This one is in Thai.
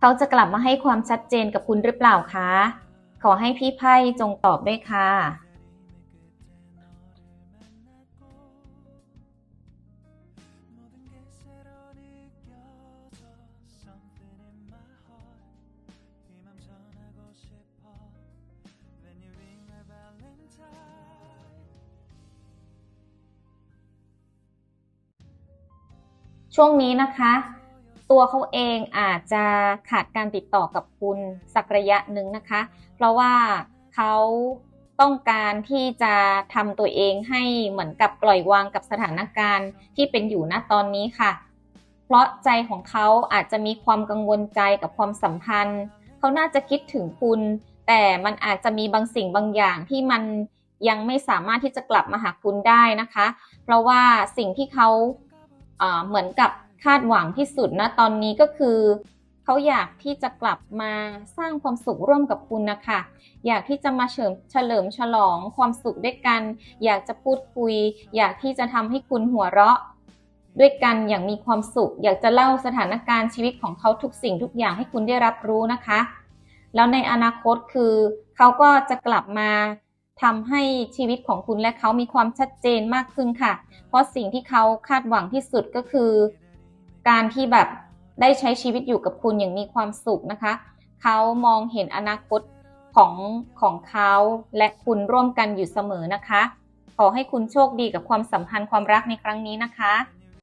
เขาจะกลับมาให้ความชัดเจนกับคุณหรือเปล่าคะ ขอให้พี่ไพ่จงตอบด้วยค่ะช่วงนี้นะคะ ตัวเขาเองอาจจะขาดการติดต่อกับคุณสักระยะหนึ่งนะคะ เพราะว่าเขาต้องการที่จะทำตัวเองให้เหมือนกับปล่อยวางกับสถานการณ์ที่เป็นอยู่ณตอนนี้ค่ะ เพราะใจของเขาอาจจะมีความกังวลใจกับความสัมพันธ์ เขาน่าจะคิดถึงคุณ แต่มันอาจจะมีบางสิ่งบางอย่างที่มันยังไม่สามารถที่จะกลับมาหาคุณได้นะคะ เพราะว่าสิ่งที่เขาเหมือนกับ คาดหวังที่สุดนะตอนนี้ก็คือเขาอยากที่จะกลับมาสร้างความสุขร่วมกับคุณนะคะ อยากที่จะมาเฉลิมเฉลิมฉลองความสุขด้วยกัน อยากจะพูดคุย อยากที่จะทำให้คุณหัวเราะ ด้วยกันอย่างมีความสุข อยากจะเล่าสถานการณ์ชีวิตของเขาทุกสิ่งทุกอย่างให้คุณได้รับรู้นะคะ แล้วในอนาคตคือเขาก็จะกลับมาทำให้ชีวิตของคุณและเขามีความชัดเจนมากขึ้นค่ะ เพราะสิ่งที่เขาคาดหวังที่สุดก็คือ การที่แบบได้ใช้ชีวิตอยู่กับคุณอย่างมีความสุขนะคะ เขามองเห็นอนาคตของของเขาและคุณร่วมกันอยู่เสมอนะคะ ขอให้คุณโชคดีกับความสัมพันธ์ความรักในครั้งนี้นะคะ